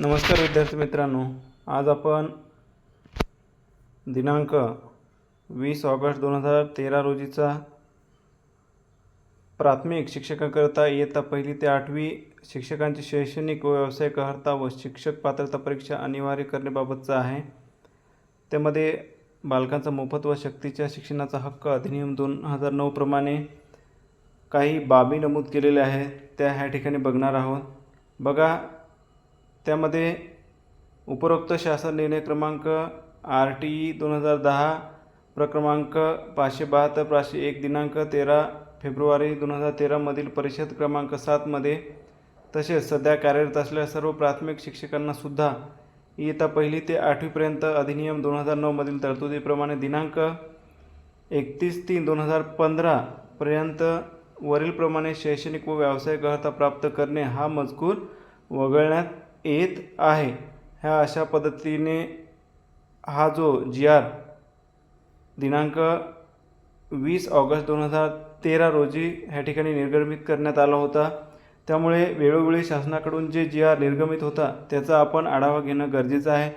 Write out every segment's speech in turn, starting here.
नमस्कार विद्यार्थी मित्रांनो आज आपण दिनांक वीस ऑगस्ट दोन हजार तेरा रोजीचा प्राथमिक शिक्षकांकरता इयत्ता पहिली ते आठवी शिक्षकांची शैक्षणिक व व्यावसायिक अर्हता व शिक्षक पात्रता परीक्षा अनिवार्य करण्याबाबतचा आहे. त्यामध्ये बालकांचा मोफत व शक्तीच्या शिक्षणाचा हक्क अधिनियम दोन हजार नऊ प्रमाणे काही बाबी नमूद केलेल्या आहेत त्या ह्या ठिकाणी बघणार आहोत. बघा त्यामध्ये उपरोक्त शासन निर्णय क्रमांक आर टी ई दोन हजार दहा प्रक्रमांक पाचशे बहात्तर पाचशे एक दिनांक तेरा फेब्रुवारी दोन हजार तेरामधील परिषद क्रमांक सातमध्ये तसेच सध्या कार्यरत असलेल्या सर्व प्राथमिक शिक्षकांनासुद्धा इयत्ता पहिली ते आठवीपर्यंत अधिनियम दोन हजार नऊमधील तरतुदीप्रमाणे दिनांक एकतीस तीन दोन हजार पंधरापर्यंत वरीलप्रमाणे शैक्षणिक व व्यावसायिक अर्हता प्राप्त करणे हा मजकूर वगळण्यात येत आहे. ह्या अशा पद्धतीने हा जो जी आर दिनांक वीस ऑगस्ट दोन हजार तेरा रोजी ह्या ठिकाणी निर्गमित करण्यात आला होता. त्यामुळे वेळोवेळी शासनाकडून जे जी आर निर्गमित होता त्याचा आपण आढावा घेणं गरजेचं आहे.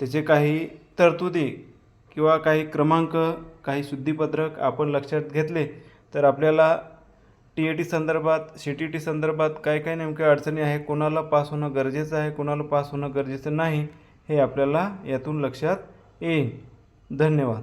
त्याचे काही तरतुदी किंवा काही क्रमांक काही शुद्धीपत्रक आपण लक्षात घेतले तर आपल्याला टी ए टी संदर्भात सी टी टी संदर्भात काय काय नेमक्या अडचणी आहे कोणाला पास होणं गरजेचं आहे कोणाला पास होणं गरजेचं नाही हे आपल्याला यातून लक्षात येईल. धन्यवाद.